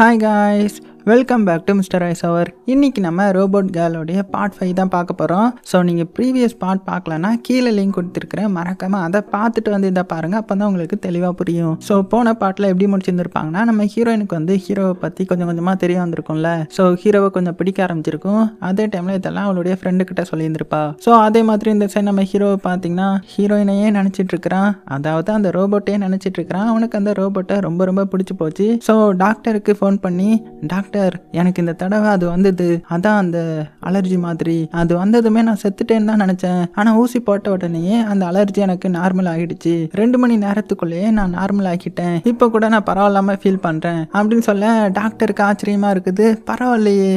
Hi guys, welcome back to mister ice அவர் இன்னைக்கு நம்ம robot கேர்ளுடைய part five தான் பார்க்க போகிறோம் ஸோ நீங்கள் ப்ரீவியஸ் பார்ட் பார்க்கலன்னா கீழே லிங்க் கொடுத்துருக்குறேன். மறக்காமல் அதை பார்த்துட்டு வந்து இதை பாருங்கள் அப்போ தான் உங்களுக்கு தெளிவாக புரியும். ஸோ போன பாட்டில் எப்படி முடிச்சிருந்துருப்பாங்கன்னா நம்ம ஹீரோயினுக்கு வந்து ஹீரோவை பற்றி கொஞ்சம் கொஞ்சமாக தெரிய வந்திருக்கும்ல. ஸோ ஹீரோவை கொஞ்சம் பிடிக்க ஆரம்பிச்சிருக்கும். அதே டைமில் இதெல்லாம் அவளுடைய ஃப்ரெண்டு கிட்ட சொல்லியிருந்திருப்பா. ஸோ அதே மாதிரி இந்த சைடு நம்ம ஹீரோவை பார்த்தீங்கன்னா ஹீரோயினையே நினச்சிட்டு இருக்கிறான். அதாவது அந்த ரோபோட்டையே நினச்சிட்டு இருக்கிறான். அவனுக்கு அந்த ரோபோட்டை ரொம்ப ரொம்ப பிடிச்சி போச்சு. ஸோ டாக்டருக்கு ஃபோன் பண்ணி டாக்டர் எனக்கு இந்த தடவை அது வந்தது. அதான் அந்த அலர்ஜி மாதிரி. அது வந்ததுமே நான் செத்துட்டேன்னு தான் நினச்சேன். ஆனால் ஊசி போட்ட உடனேயே அந்த அலர்ஜி எனக்கு நார்மல் ஆகிடுச்சு ரெண்டு மணி நேரத்துக்குள்ளேயே நான் நார்மல் ஆக்கிட்டேன் இப்போ கூட நான் பரவாயில்லாம ஃபீல் பண்ணுறேன் அப்படின்னு சொல்ல டாக்டருக்கு ஆச்சரியமா இருக்குது. பரவாயில்லையே.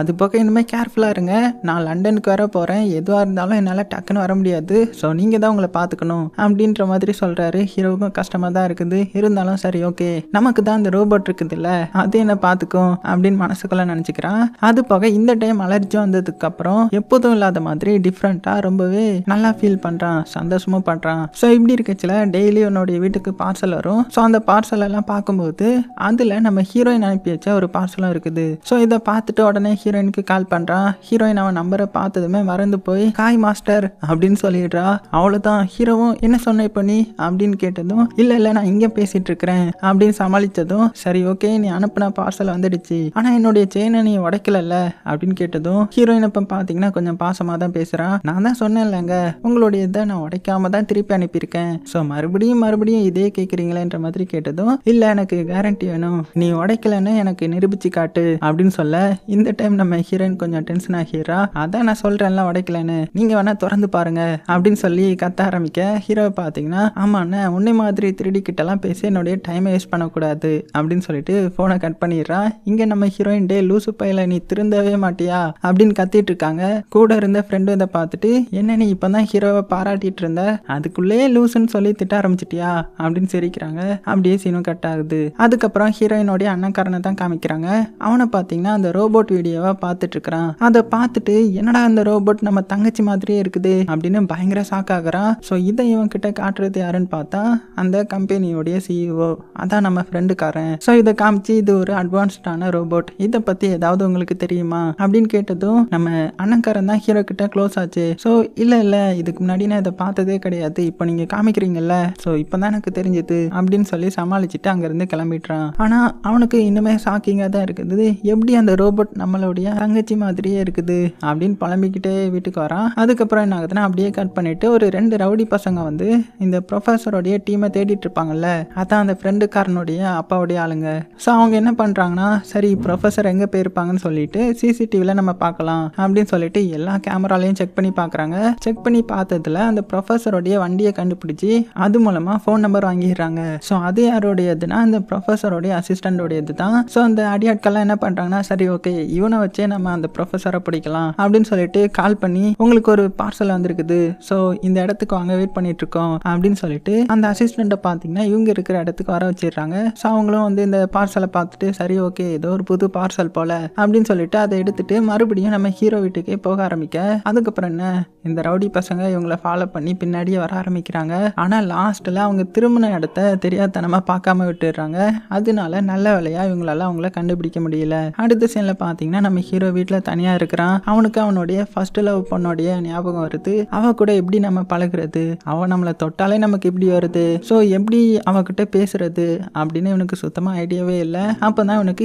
அது போக இனிமேல் கேர்ஃபுல்லாக இருங்க. நான் லண்டனுக்கு வர போகிறேன் எதுவாக இருந்தாலும் என்னால் டக்குன்னு வர முடியாது. ஸோ நீங்கள் தான் உங்களை பார்த்துக்கணும். அப்படின்ற மாதிரி சொல்கிறாரு ஹீரோவுக்கும் கஷ்டமாக தான் இருக்குது. இருந்தாலும் சரி ஓகே நமக்கு தான் இந்த ரோபோட் இருக்குதுல்ல. அது என்ன பார்த்துக்கும்? அப்படின்னு மனசுக்குள்ள நினச்சிக்கிறான். அது போக இந்த டைம் அலர்ஜி வந்ததுக்கு அப்புறம் எப்போதும் இல்லாத மாதிரி டிஃப்ரெண்ட்டாக ரொம்பவே நல்லா ஃபீல் பண்ணுறான் சந்தோஷமும் பண்ணுறான் ஸோ இப்படி இருக்கச்சில் டெய்லி உன்னுடைய வீட்டுக்கு பார்சல் வரும். ஸோ அந்த பார்சல் எல்லாம் பார்க்கும்போது அதில் நம்ம ஹீரோயின் அனுப்பி வச்ச ஒரு பார்சலும் இருக்குது. ஸோ இதை பார்த்துட்டு உடனே ஹீரோயினுக்கு கால் பண்ணுறான் ஹீரோயின் அவன் நம்பரை பார்த்ததுமே மறந்து போய் காய் மாஸ்டர் அப்படின்னு சொல்லிடுறா. அவ்வளோதான் ஹீரோவும் என்ன சொன்ன இப்போ நீ? அப்படின்னு கேட்டதும் இல்லை இல்லை நான் இங்கே பேசிகிட்டு இருக்கிறேன். அப்படின்னு சமாளித்ததும் சரி ஓகே நீ அனுப்புன பார்சல் வந்துடுச்சு. ஆனால் என்னுடைய செயினை நீ உடைக்கலல்ல? அப்படின்னு கேட்டதும் ஹீரோயின் அப்போ பார்த்தீங்கன்னா கொஞ்சம் பாசமாக தான் பேசுகிறான் நான் தான் சொன்னேன்லங்க உங்களுடைய இதை நான் உடைக்காம தான் திருப்பி அனுப்பியிருக்கேன். ஸோ மறுபடியும் மறுபடியும் இதே கேட்குறீங்களேன்ற மாதிரி கேட்டதும் இல்லை எனக்கு கேரண்டி வேணும். நீ உடைக்கலன்னு எனக்கு நிரூபிச்சு காட்டு அப்படின்னு சொல்ல இந்த டைம் நம்ம ஹீரோயின் கொஞ்சம் டென்ஷன் ஆகிறா அதான் நான் சொல்கிறேன்ல உடைக்கலன்னு. நீங்கள் வேணால் திறந்து பாருங்க அப்படின்னு சொல்லி கத்த ஆரம்பிக்க ஹீரோவை பார்த்தீங்கன்னா ஆமாண்ணே உன்னை மாதிரி திருடி கிட்டலாம் பேசி என்னுடைய டைமை வேஸ்ட் பண்ணக்கூடாது அப்படின்னு சொல்லிட்டு ஃபோனை கட் பண்ணிடுறான் இங்கே நம்ம நம்ம ஹீரோயின் டே லூசு பையில நீ திருந்தவே மாட்டியா? அப்படின்னு கத்திட்டு இருக்காங்க. கூட இருந்த ஃப்ரெண்டு இதை பார்த்துட்டு என்ன நீ இப்போ தான் ஹீரோவை பாராட்டிட்டு இருந்த? அதுக்குள்ளேயே லூசுன்னு சொல்லி திட்ட ஆரம்பிச்சிட்டியா? அப்படின்னு சிரிக்கிறாங்க. அப்படியே சீனும் கட் ஆகுது. அதுக்கப்புறம் ஹீரோயினோடைய அண்ணக்காரனை தான் காமிக்கிறாங்க. அவனை பார்த்தீங்கன்னா அந்த ரோபோட் வீடியோவை பார்த்துட்டு இருக்கிறான். அதை பார்த்துட்டு என்னடா அந்த ரோபோட் நம்ம தங்கச்சி மாதிரியே இருக்குது? அப்படின்னு பயங்கர ஷாக் ஆகுறான். ஸோ இதை இவன் கிட்ட காட்டுறது யாருன்னு பார்த்தா அந்த கம்பெனியோடைய சிஇஓ அதான் நம்ம ஃப்ரெண்டுக்காரன் ஸோ இதை காமிச்சு இது ஒரு அட்வான்ஸ்டான ரோபோட் ரோபோட் இதை பற்றி ஏதாவது உங்களுக்கு தெரியுமா? அப்படின்னு கேட்டதும் நம்ம அண்ணன்காரன் தான் ஹீரோ கிட்ட க்ளோஸ் ஆச்சு. ஸோ இல்லை இல்லை இதுக்கு முன்னாடி நான் இதை பார்த்ததே கிடையாது. இப்போ நீங்கள் காமிக்கிறீங்கல்ல. ஸோ இப்போ தான் எனக்கு தெரிஞ்சது அப்படின்னு சொல்லி சமாளிச்சுட்டு அங்கேருந்து கிளம்பிடுறான். ஆனால் அவனுக்கு இன்னுமே ஷாக்கிங்காக தான் இருக்குது. எப்படி அந்த ரோபோட் நம்மளுடைய தங்கச்சி மாதிரியே இருக்குது அப்படின்னு புலம்பிக்கிட்டே வீட்டுக்கு வரான். அதுக்கப்புறம் என்ன ஆகுதுன்னா அப்படியே கட் பண்ணிட்டு ஒரு ரெண்டு ரவுடி பசங்க வந்து இந்த ப்ரொஃபஸரோடைய டீமை தேடிட்டு இருப்பாங்கல்ல. அதான் அந்த ஃப்ரெண்டுக்காரனுடைய அப்பாவுடைய ஆளுங்க. ஸோ அவங்க என்ன பண்ணுறாங்கன்னா சரி ப்ரொஃபஸர் எங்கே போயிருப்பாங்கன்னு சொல்லிட்டு சிசிடிவியில் நம்ம பார்க்கலாம் அப்படின்னு சொல்லிட்டு எல்லா கேமராலையும் செக் பண்ணி பார்க்குறாங்க. செக் பண்ணி பார்த்ததுல அந்த ப்ரொஃபஸருடைய வண்டியை கண்டுபிடிச்சி அது மூலமாக ஃபோன் நம்பர் வாங்கிடுறாங்க. ஸோ அது யாரோடையதுன்னா அந்த ப்ரொஃபஸருடைய அசிஸ்டண்டோடையது தான் ஸோ அந்த அடியாட்கள்லாம் என்ன பண்ணுறாங்கன்னா சரி ஓகே இவனை வச்சே நம்ம அந்த ப்ரொஃபஸரை பிடிக்கலாம் அப்படின்னு சொல்லிட்டு கால் பண்ணி உங்களுக்கு ஒரு பார்சல் வந்திருக்குது. ஸோ இந்த இடத்துக்கு வாங்க வெயிட் பண்ணிட்டு இருக்கோம் அப்படின்னு சொல்லிட்டு அந்த அசிஸ்டண்ட்டை பார்த்தீங்கன்னா இவங்க இருக்கிற இடத்துக்கு வர வச்சிடுறாங்க. ஸோ அவங்களும் வந்து இந்த பார்சலை பார்த்துட்டு சரி ஓகே ஏதோ ஒரு புது பார்சல் போல அப்படின்னு சொல்லிட்டு அதை எடுத்துட்டு மறுபடியும் நம்ம ஹீரோ வீட்டுக்கே போக ஆரம்பிக்க. அதுக்கப்புறம் என்ன? இந்த ரவுடி பசங்க இவங்கள ஃபாலோ பண்ணி பின்னாடியே வர ஆரம்பிக்கிறாங்க. ஆனால் லாஸ்ட்டில் அவங்க திரும்பின இடத்த தெரியாதனமாக பார்க்காம விட்டுடுறாங்க. அதனால நல்ல வேலையாக இவங்களால அவங்கள கண்டுபிடிக்க முடியல. அடுத்த சீனில் பார்த்தீங்கன்னா நம்ம ஹீரோ வீட்டில் தனியாக இருக்கிறான். அவனுக்கு அவனுடைய ஃபர்ஸ்ட் லவ் பொண்ணுடைய ஞாபகம் வருது. அவ கூட எப்படி நம்ம பழகுறது? அவன் நம்மளை தொட்டாலே நமக்கு எப்படி வருது? ஸோ எப்படி அவகிட்ட பேசுறது? அப்படின்னு இவனுக்கு சுத்தமாக ஐடியாவே இல்லை. அப்போ தான் இவனுக்கு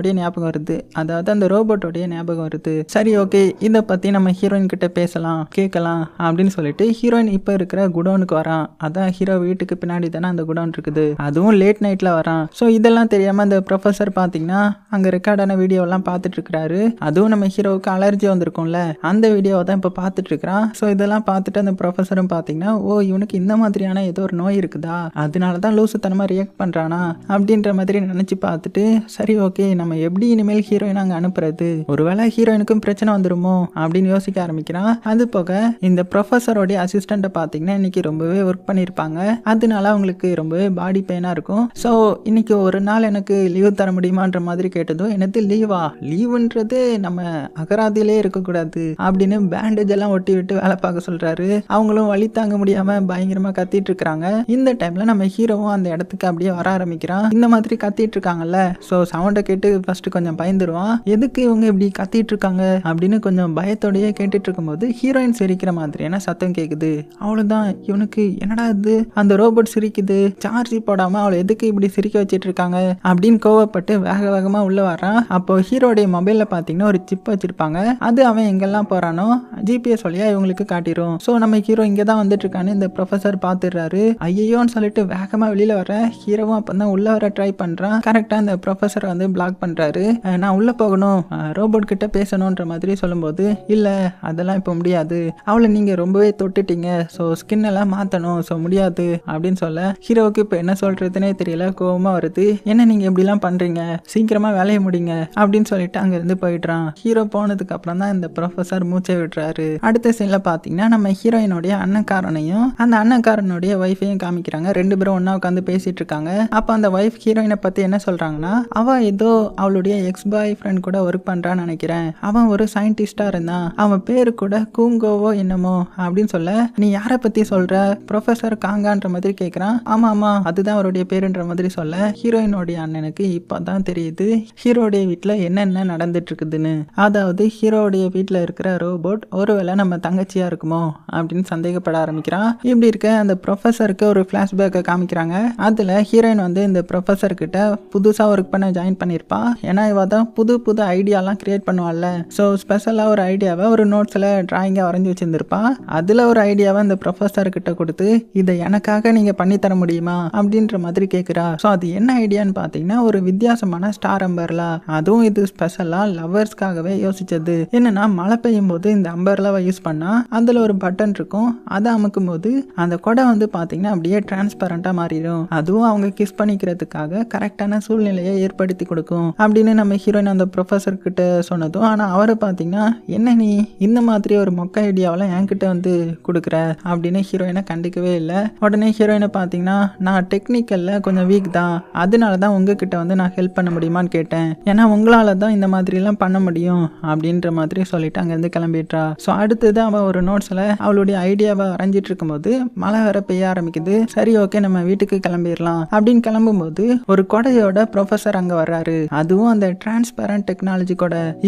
ஹீரோயினோடைய ஞாபகம் வருது. அதாவது அந்த ரோபோட்டோடைய ஞாபகம் வருது. சரி ஓகே இதை பற்றி நம்ம ஹீரோயின் கிட்ட பேசலாம் கேட்கலாம் அப்படின்னு சொல்லிட்டு ஹீரோயின் இப்போ இருக்கிற குடோனுக்கு வரான். அதான் ஹீரோ வீட்டுக்கு பின்னாடி தானே அந்த குடோன் இருக்குது. அதுவும் லேட் நைட்டில் வரான். ஸோ இதெல்லாம் தெரியாமல் அந்த ப்ரொஃபஸர் பார்த்தீங்கன்னா அங்கே ரெக்கார்டான வீடியோலாம் பார்த்துட்டு இருக்கிறாரு. அதுவும் நம்ம ஹீரோவுக்கு அலர்ஜி வந்திருக்கும்ல. அந்த வீடியோவை தான் இப்போ பார்த்துட்டு இருக்கிறான். ஸோ இதெல்லாம் பார்த்துட்டு அந்த ப்ரொஃபஸரும் பார்த்தீங்கன்னா ஓ இவனுக்கு இந்த மாதிரியான ஏதோ ஒரு நோய் இருக்குதா? அதனால தான் லூசுத்தனமாக ரியாக்ட் பண்ணுறானா அப்படின்ற மாதிரி நினச்சி பார்த்துட்டு சரி ஓகே நம்ம நம்ம எப்படி இனிமேல் ஹீரோயின் அங்கே அனுப்புறது? ஒருவேளை ஹீரோயினுக்கும் பிரச்சனை வந்துருமோ? அப்படின்னு யோசிக்க ஆரம்பிக்கிறான் அது போக இந்த ப்ரொஃபஸரோடைய அசிஸ்டண்ட்டை பார்த்தீங்கன்னா இன்னைக்கு ரொம்பவே ஒர்க் பண்ணியிருப்பாங்க அதனால அவங்களுக்கு ரொம்பவே பாடி பெயினாக இருக்கும். ஸோ இன்னைக்கு ஒரு நாள் எனக்கு லீவ் தர முடியுமான்ற மாதிரி கேட்டதும் எனக்கு லீவா லீவுன்றது நம்ம அகராதியிலே இருக்கக்கூடாது அப்படின்னு பேண்டேஜ் எல்லாம் ஒட்டி விட்டு வேலை பார்க்க சொல்றாரு. அவங்களும் வழி தாங்க முடியாம பயங்கரமா கத்திட்டு இருக்கிறாங்க. இந்த டைம்ல நம்ம ஹீரோவும் அந்த இடத்துக்கு அப்படியே வர ஆரம்பிக்கிறான் இந்த மாதிரி கத்திட்டு இருக்காங்கல்ல. ஸோ சவுண்டை கேட்டு ஃபர்ஸ்ட் கொஞ்சம் பயந்துருவான். எதுக்கு இவங்க இப்படி கத்திட்டு இருக்காங்க? அப்படின்னு கொஞ்சம் பயத்தோடையே கேட்டுட்டு இருக்கும்போது ஹீரோயின் சிரிக்கிற மாதிரியான சத்தம் கேட்குது அவ்வளோதான் இவனுக்கு என்னடா இது? அந்த ரோபோட் சிரிக்குது. சார்ஜ் போடாம அவளை எதுக்கு இப்படி சிரிக்க வச்சிட்டு இருக்காங்க? அப்படின்னு கோவப்பட்டு வேக வேகமா உள்ள வரான் அப்போ ஹீரோடைய மொபைலில் பாத்தீங்கன்னா ஒரு சிப் வச்சிருப்பாங்க. அது அவன் எங்கெல்லாம் போறானோ ஜிபிஎஸ் வழியா இவங்களுக்கு காட்டிடும் ஸோ நம்ம ஹீரோ இங்கே தான் வந்துட்டு இருக்கான்னு இந்த ப்ரொஃபசர் பார்த்துடுறாரு ஐயோன்னு சொல்லிட்டு வேகமாக வெளியில் வர ஹீரோவும் அப்போ தான் உள்ள வர ட்ரை பண்ணுறான் கரெக்டாக அந்த ப்ரொஃபஸர் வந்து பிளாக் பண்ணுறாரு நான் உள்ளே போகணும். ரோபோட் கிட்ட பேசணுன்ற மாதிரி சொல்லும்போது இல்லை அதெல்லாம் இப்போ முடியாது. அவளை நீங்கள் ரொம்பவே தொட்டுட்டீங்க. ஸோ ஸ்கின் எல்லாம் மாற்றணும் ஸோ முடியாது. அப்படின்னு சொல்ல ஹீரோவுக்கு இப்போ என்ன சொல்கிறதுனே தெரியல. கோபமாக வருது. என்ன நீங்கள் இப்படிலாம் பண்ணுறீங்க சீக்கிரமாக வேலையை முடிங்க. அப்படின்னு சொல்லிட்டு அங்கேருந்து போயிடுறான். ஹீரோ போனதுக்கு அப்புறம் தான் இந்த ப்ரொஃபசர் மூச்சை விடுறாரு. அடுத்த சீனில் பார்த்தீங்கன்னா நம்ம ஹீரோயினுடைய அண்ணக்காரனையும் அந்த அண்ணக்காரனுடைய ஒய்ஃபையும் காமிக்கிறாங்க. ரெண்டு பேரும் ஒன்றா உட்காந்து பேசிட்டு இருக்காங்க. அப்போ அந்த ஒய்ஃப் ஹீரோயினை பற்றி என்ன சொல்கிறாங்கன்னா அவள் ஏதோ அவளுடைய எக்ஸ் பாய் ஃப்ரெண்ட் கூட ஒர்க் பண்றான்னு நினைக்கிறேன். அவன் ஒரு சயின்டிஸ்டா இருந்தான். அவன் பேரு கூட கூங்கோவோ என்னமோ அப்படின்னு சொல்ல நீ யாரை பத்தி சொல்ற? ப்ரொஃபசர் காங்கான்ற மாதிரி கேக்குறான். ஆமா ஆமா அதுதான் அவருடைய பேருன்ற மாதிரி சொல்ல ஹீரோயினுடைய அண்ணனுக்கு இப்பதான் தெரியுது ஹீரோடைய வீட்டுல என்னென்ன நடந்துட்டு இருக்குதுன்னு அதாவது ஹீரோடைய வீட்டுல இருக்கிற ரோபோட் ஒருவேளை நம்ம தங்கச்சியா இருக்குமோ? அப்படின்னு சந்தேகப்பட ஆரம்பிக்கிறான். இப்படி இருக்க அந்த ப்ரொஃபஸருக்கு ஒரு ஃபிளாஷ்பேக்கை காமிக்கிறாங்க. அதுல ஹீரோயின் வந்து இந்த ப்ரொஃபஸர் கிட்ட புதுசா ஒர்க் பண்ண ஜாயின் பண்ணியிருப்பா ஏன்னா இவ தான் புது புது ஐடியாலாம் கிரியேட் பண்ணுவாள்ல. ஸோ ஸ்பெஷலாக ஒரு ஐடியாவை ஒரு நோட்ஸில் ட்ராயிங்காக வரைஞ்சி வச்சுருந்துருப்பா. அதில் ஒரு ஐடியாவை அந்த ப்ரொஃபஸர் கிட்ட கொடுத்து இதை எனக்காக நீங்கள் பண்ணித்தர முடியுமா? அப்படின்ற மாதிரி கேட்குறா ஸோ அது என்ன ஐடியான்னு பார்த்தீங்கன்னா ஒரு வித்தியாசமான ஸ்டார் அம்பர்லா அதுவும் இது ஸ்பெஷலாக லவ்வர்ஸ்க்காகவே யோசிச்சது. என்னன்னா மழை பெய்யும் போது இந்த அம்பர்லாவை யூஸ் பண்ணால் அதில் ஒரு பட்டன் இருக்கும். அதை அமுக்கும் போது அந்த கொடை வந்து பார்த்தீங்கன்னா அப்படியே டிரான்ஸ்பரண்ட்டாக மாறிடும் அதுவும் அவங்க கிஸ் பண்ணிக்கிறதுக்காக கரெக்டான சூழ்நிலையை ஏற்படுத்தி கொடுக்கும். அப்படின்னு நம்ம ஹீரோயின் அந்த ப்ரொஃபஸர் கிட்ட சொன்னதும் ஆனால் அவரை பார்த்தீங்கன்னா என்ன நீ இந்த மாதிரி ஒரு மொக்க ஐடியாவெல்லாம் என்கிட்ட வந்து கொடுக்குற? அப்படின்னு ஹீரோயினை கண்டுக்கவே இல்லை. உடனே ஹீரோயினை பார்த்தீங்கன்னா நான் டெக்னிக்கலில் கொஞ்சம் வீக் தான். அதனால தான் உங்ககிட்ட வந்து நான் ஹெல்ப் பண்ண முடியுமான்னு கேட்டேன். ஏன்னா உங்களால தான் இந்த மாதிரிலாம் பண்ண முடியும் அப்படின்ற மாதிரி சொல்லிட்டு அங்கேருந்து கிளம்பிடுறா. ஸோ அடுத்தது அவள் ஒரு நோட்ஸில் அவளுடைய ஐடியாவை வரைஞ்சிட்டு இருக்கும்போது மழை வர பெய்ய ஆரம்பிக்குது. சரி ஓகே நம்ம வீட்டுக்கு கிளம்பிடலாம். அப்படின்னு கிளம்பும்போது ஒரு கொடையோட ப்ரொஃபஸர் அங்கே வர்றாரு. அதுவும் அந்த டிரான்ஸ்பரண்ட் டெக்னாலஜி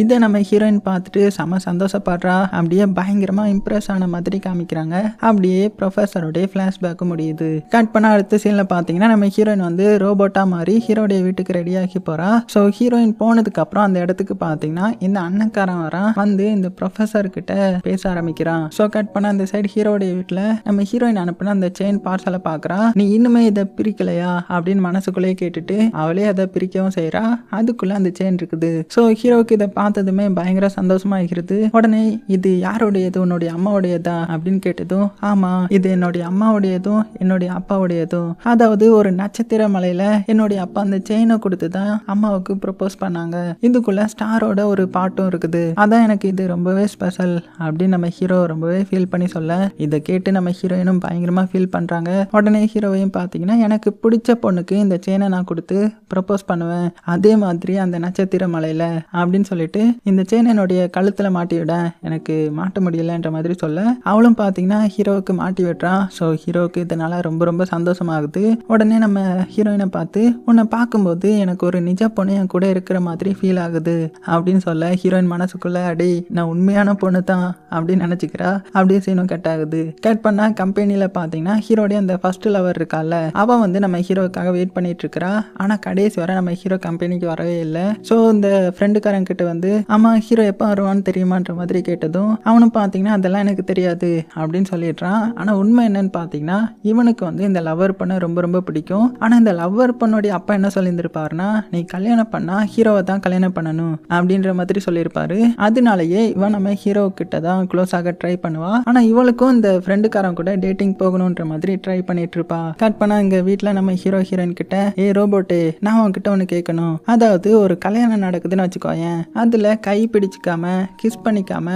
இதை நம்ம ஹீரோயின் பார்த்துட்டு செம சந்தோஷப்படுறா அப்படியே பயங்கரமா இம்ப்ரெஸ் ஆன மாதிரி காமிக்கிறாங்க. அப்படியே ப்ரொஃபஸருடைய ஃப்ளாஷ்பேக்கு முடியுது. கட் பண்ண அடுத்த சீனில் பார்த்தீங்கன்னா நம்ம ஹீரோயின் வந்து ரோபோட்டா மாறி ஹீரோடைய வீட்டுக்கு ரெடியாகி போறா. ஸோ ஹீரோயின் போனதுக்கு அப்புறம் அந்த இடத்துக்கு பார்த்தீங்கன்னா இந்த அண்ணக்காரன் வரான் வந்து இந்த ப்ரொஃபஸர் கிட்ட பேச ஆரம்பிக்கிறான் ஸோ கட் பண்ண அந்த சைடு ஹீரோடைய வீட்டில் நம்ம ஹீரோயின் அனுப்பின அந்த செயின் பார்சலை பார்க்குறா. நீ இன்னுமே இதை பிரிக்கலையா? அப்படின்னு மனசுக்குள்ளேயே கேட்டுட்டு அவளே அதை பிரிக்கவும் செய்கிறா அதுக்குள்ள அந்த செயின் இருக்குது. ஸோ ஹீரோவுக்கு இதை பார்த்ததுமே பயங்கர சந்தோஷமாகிறது உடனே இது யாருடையது? உன்னுடைய அம்மாவுடையதா? அப்படின்னு கேட்டதும் ஆமா இது என்னுடைய அம்மாவுடையதும் என்னுடைய அப்பாவுடையதும். அதாவது ஒரு நட்சத்திர மலையில என்னுடைய அப்பா அந்த செயினை கொடுத்து தான் அம்மாவுக்கு ப்ரப்போஸ் பண்ணாங்க. இதுக்குள்ள ஸ்டாரோட ஒரு பாட்டும் இருக்குது. அதான் எனக்கு இது ரொம்பவே ஸ்பெஷல் அப்படின்னு நம்ம ஹீரோ ரொம்பவே ஃபீல் பண்ணி சொல்ல இதை கேட்டு நம்ம ஹீரோயினும் பயங்கரமா ஃபீல் பண்றாங்க. உடனே ஹீரோவையும் பார்த்தீங்கன்னா எனக்கு பிடிச்ச பொண்ணுக்கு இந்த செயினை நான் கொடுத்து ப்ரப்போஸ் பண்ணுவேன். அதே மாதிரி அந்த நட்சத்திர மலையில அப்படின்னு சொல்லிட்டு இந்த செயின் என்னுடைய கழுத்தில் மாட்டி விட எனக்கு மாட்ட முடியலன்ற மாதிரி சொல்ல அவளும் பார்த்தீங்கன்னா ஹீரோவுக்கு மாட்டி விட்டுறான் ஸோ ஹீரோவுக்கு இதனால ரொம்ப ரொம்ப சந்தோஷமாகுது. உடனே நம்ம ஹீரோயினை பார்த்து உன்னை பார்க்கும்போது எனக்கு ஒரு நிஜ பொண்ணு என் கூட இருக்கிற மாதிரி ஃபீல் ஆகுது அப்படின்னு சொல்ல ஹீரோயின் மனசுக்குள்ள அடி நான் உண்மையான பொண்ணு தான் அப்படின்னு நினச்சிக்கிறா. அப்படியே சீனும் கட் ஆகுது. கட் பண்ணா கம்பெனியில் பார்த்தீங்கன்னா ஹீரோடைய அந்த ஃபர்ஸ்ட் லவர் இருக்கால அவன் வந்து நம்ம ஹீரோவுக்காக வெயிட் பண்ணிட்டு இருக்கிறா. ஆனால் கடைசி வரை நம்ம ஹீரோ கம்பெனிக்கு வரவே இல்லை. ஸோ இந்த ஃப்ரெண்டுக்காரன் கிட்ட வந்து ஆமாம் ஹீரோ எப்போ வருவான்னு தெரியுமான்ற மாதிரி கேட்டதும் அவனும் பார்த்தீங்கன்னா அதெல்லாம் எனக்கு தெரியாது அப்படின்னு சொல்லிடுறான். ஆனால் உண்மை என்னன்னு பார்த்தீங்கன்னா இவனுக்கு வந்து இந்த லவ்வர் பண்ண ரொம்ப ரொம்ப பிடிக்கும். ஆனால் இந்த லவ்வர் பொண்ணுடைய அப்பா என்ன சொல்லியிருந்திருப்பாருன்னா நீ கல்யாணம் பண்ணா ஹீரோவை தான் கல்யாணம் பண்ணணும் அப்படின்ற மாதிரி சொல்லியிருப்பாரு. அதனாலயே இவன் நம்ம ஹீரோ கிட்ட தான் க்ளோஸ் ஆக ட்ரை பண்ணுவா. ஆனால் இவளுக்கும் இந்த ஃப்ரெண்டுக்காரன் கூட டேட்டிங் போகணுன்ற மாதிரி ட்ரை பண்ணிட்டு இருப்பா. கட் பண்ணா இங்க வீட்டில் நம்ம ஹீரோ ஹீரோயின் கிட்ட ஏ ரோபோட்டு நான் உன்கிட்ட ஒன்று கேட்கணும் அதாவது ஒரு கல்யாணம் நடக்குதுன்னு வச்சுக்கோயேன். அதில் கை பிடிச்சிக்காம கிஸ் பண்ணிக்காம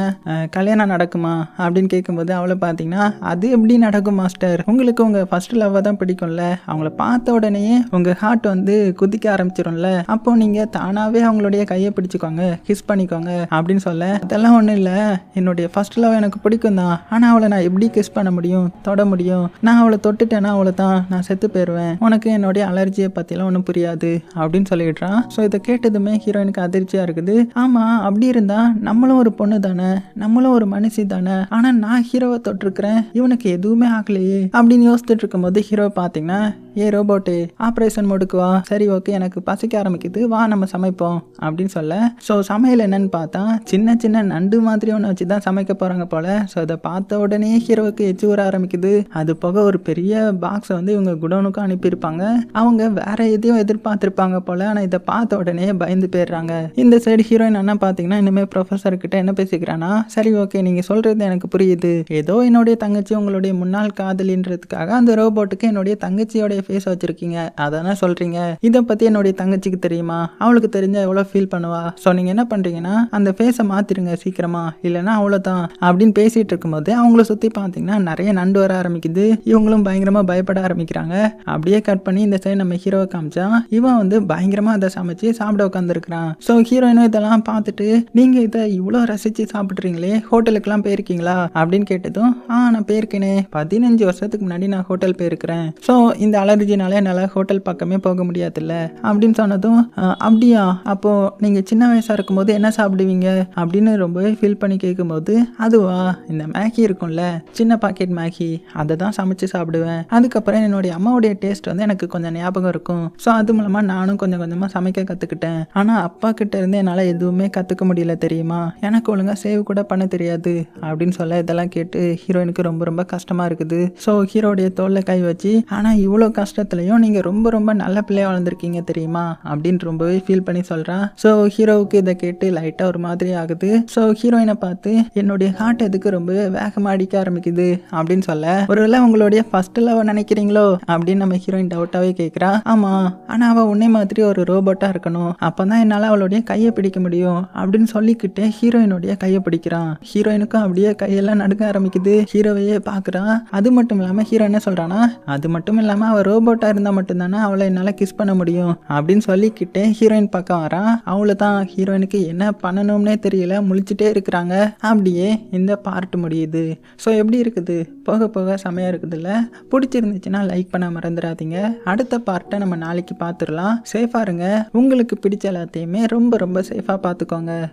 கல்யாணம் நடக்குமா? அப்படின்னு கேட்கும்போது அவளை பார்த்தீங்கன்னா அது எப்படி நடக்கும் மாஸ்டர் உங்களுக்கு உங்கள் ஃபர்ஸ்ட் லவ்வை தான் பிடிக்கும்ல. அவங்கள பார்த்த உடனேயே உங்கள் ஹார்ட் வந்து குதிக்க ஆரம்பிச்சிரும்ல. அப்போ நீங்கள் தானாவே அவங்களுடைய கையை பிடிச்சிக்கோங்க கிஸ் பண்ணிக்கோங்க அப்படின்னு சொல்ல அதெல்லாம் ஒன்றும் இல்லை. என்னுடைய ஃபர்ஸ்ட் லவ் எனக்கு பிடிக்கும் தான். ஆனால் அவளை நான் எப்படி கிஸ் பண்ண முடியும் தொட முடியும்? நான் அவளை தொட்டுட்டேன்னா அவளை தான் நான் செத்து போயிடுவேன் உனக்கு என்னுடைய அலர்ஜியை பற்றிலாம் ஒன்றும் புரியாது. அப்படின்னு சொல்லிடுறான். ஸோ இதை கேட்டதுமே ஹீரோயினுக்கு அதிர்ச்சியாக இருக்குது. ஆமாம் அப்படி இருந்தால் நம்மளும் ஒரு பொண்ணு தானே? நம்மளும் ஒரு மனுஷி தானே? ஆனால் நான் ஹீரோவை தொட்டிருக்கிறேன். இவனுக்கு எதுவுமே ஆகலையே. அப்படின்னு யோசிச்சுட்டு இருக்கும்போது ஹீரோ பார்த்தீங்கன்னா ஏ ரோபோட்டு ஆப்ரேஷன் மோடுக்கு வா. சரி ஓகே எனக்கு பசிக்க ஆரம்பிக்குது. வா நம்ம சமைப்போம். அப்படின்னு சொல்ல. ஸோ சமையல் என்னன்னு பார்த்தா சின்ன சின்ன நண்டு மாதிரி ஒன்று வச்சு தான் சமைக்க போகிறாங்க போல். ஸோ அதை பார்த்த உடனே ஹீரோவுக்கு எச்சு ஊற ஆரம்பிக்குது. அது போக ஒரு பெரிய பாக்ஸை வந்து இவங்க குடோனுக்கும் அனுப்பியிருப்பாங்க. அவங்க வேற எதையும் எதிர்பார்த்துருப்பாங்க போல். ஆனால் இதை பார்த்து உடனே பயந்து போயிடுறாங்க. இந்த சைடு ஹீரோயின் அண்ணா பார்த்தீங்கன்னா இனிமேல் ப்ரொஃபஸர் கிட்ட என்ன பேசிக்கிறானா சரி ஓகே நீங்கள் சொல்கிறது எனக்கு புரியுது. ஏதோ என்னுடைய தங்கச்சி உங்களுடைய முன்னாள் காதலின்றதுக்காக அந்த ரோபோட்டுக்கு என்னுடைய தங்கச்சியோடைய ஃபேஸ் வச்சுருக்கீங்க. அதானே சொல்றீங்க? இதை பற்றி என்னுடைய தங்கச்சிக்கு தெரியுமா? அவளுக்கு தெரிஞ்சால் எவ்வளோ ஃபீல் பண்ணுவா? ஸோ நீங்கள் என்ன பண்றீங்கன்னா அந்த ஃபேஸை மாற்றிடுங்க சீக்கிரமா. இல்லைன்னா அவ்வளோதான். அப்படின்னு பேசிகிட்டு இருக்கும்போது அவங்கள சுற்றி பார்த்தீங்கன்னா நிறைய நண்டு வர ஆரம்பிக்குது. இவங்களும் பயங்கரமாக பயப்பட ஆரம்பிக்கிறாங்க. அப்படியே கட் பண்ணி இந்த சைடு நம்ம ஹீரோவை காமிச்சா இவன் வந்து பயங்கரமாக அதை சமைச்சு சாப்பிட உட்காந்துருக்கிறான் ஸோ ஹீரோயினும் இதெல்லாம் பார்த்துட்டு நீங்கள் இதை இவ்வளோ ரசித்து சாப்பிட்றீங்களே ஹோட்டலுக்கெல்லாம் போயிருக்கீங்களா? அப்படின்னு கேட்டதும் ஆ நான் போயிருக்கேனே. பதினஞ்சு வருஷத்துக்கு முன்னாடி நான் ஹோட்டல் போயிருக்கிறேன். ஸோ இந்த அலர்ஜினால என்னால் ஹோட்டல் பக்கமே போக முடியாதுல்ல. அப்படின்னு சொன்னதும் அப்படியா? அப்போது நீங்கள் சின்ன வயசாக இருக்கும்போது என்ன சாப்பிடுவீங்க? அப்படின்னு ரொம்பவே ஃபீல் பண்ணி கேட்கும்போது அதுவா? இந்த மேகி இருக்கும்ல. சின்ன பாக்கெட் மேகி. அதை தான் சமைச்சு சாப்பிடுவேன். அதுக்கப்புறம் என்னுடைய அம்மாவுடைய டேஸ்ட் வந்து எனக்கு கொஞ்சம் ஞாபகம் இருக்கும். ஸோ அது மூலமாக நானும் கொஞ்சம் கொஞ்சமாக சமைக்க கற்றுக்கிட்டேன் ஆனால் அப்பா கிட்ட இருந்து என்னால் எதுவுமே கற்றுக்க முடியல தெரியுமா? எனக்கு ஒழுங்காக சேவ் கூட பண்ண தெரியாது. அப்படின்னு சொல்ல இதெல்லாம் கேட்டு ஹீரோயினுக்கு ரொம்ப ரொம்ப கஷ்டமாக இருக்குது. ஸோ ஹீரோடைய தோலை கை வச்சு ஆனால் இவ்வளோ கஷ்டத்துலையும் நீங்கள் ரொம்ப ரொம்ப நல்ல பிள்ளையா வளர்ந்துருக்கீங்க தெரியுமா? அப்படின்னு ரொம்பவே ஃபீல் பண்ணி சொல்கிறான் ஸோ ஹீரோவுக்கு இதை கேட்டு லைட்டாக ஒரு மாதிரி ஆகுது. ஸோ ஹீரோயினை பார்த்து என்னுடைய ஹார்ட் எதுக்கு ரொம்பவே வேகமாக அடிக்க ஆரம்பிக்குது? அப்படின்னு சொல்ல ஒருவேளை உங்களுடைய ஃபர்ஸ்ட் லவ் நினைக்கிறீங்களோ? அப்படின்னு நம்ம ஹீரோயின் டவுட்டாகவே கேட்குறா ஆமாம் ஆனால் அவள் உன்னை மாதிரி ஒரு ரோபோட்டாக இருக்கணும். அப்போ தான் என்னால் அவளுடைய கையை பிடிக்க முடியும் அப்படின்னு சொல்லிக்கிட்டே ஹீரோயினுடைய கையை பிடிக்கிறான். ஹீரோயினுக்கும் அப்படியே கையெல்லாம் நடுக்க ஆரம்பிக்குது. ஹீரோவையே பார்க்குறான் அது மட்டும் இல்லாமல் ஹீரோ என்ன சொல்கிறானா அது மட்டும் இல்லாமல் அவள் ரோபோட்டாக இருந்தால் மட்டும்தானே அவளை என்னால் கிஸ் பண்ண முடியும் அப்படின்னு சொல்லிக்கிட்டே ஹீரோயின் பக்கம் வரான் அவளை தான் ஹீரோயினுக்கு என்ன பண்ணணும்னே தெரியல. முழிச்சிட்டே இருக்கிறாங்க. அப்படியே இந்த பார்ட் முடியுது. ஸோ எப்படி இருக்குது? போக போக செமையாக இருக்குதுல்ல? பிடிச்சிருந்துச்சுன்னா லைக் பண்ண மறந்துடாதீங்க. அடுத்த பார்ட்டை நம்ம நாளைக்கு பார்த்துடலாம். சேஃபாக இருங்க உங்களுக்கு பிடிச்ச எல்லாத்தையுமே ரொம்ப ரொம்ப சேஃபாக பார்த்துக்கோங்க.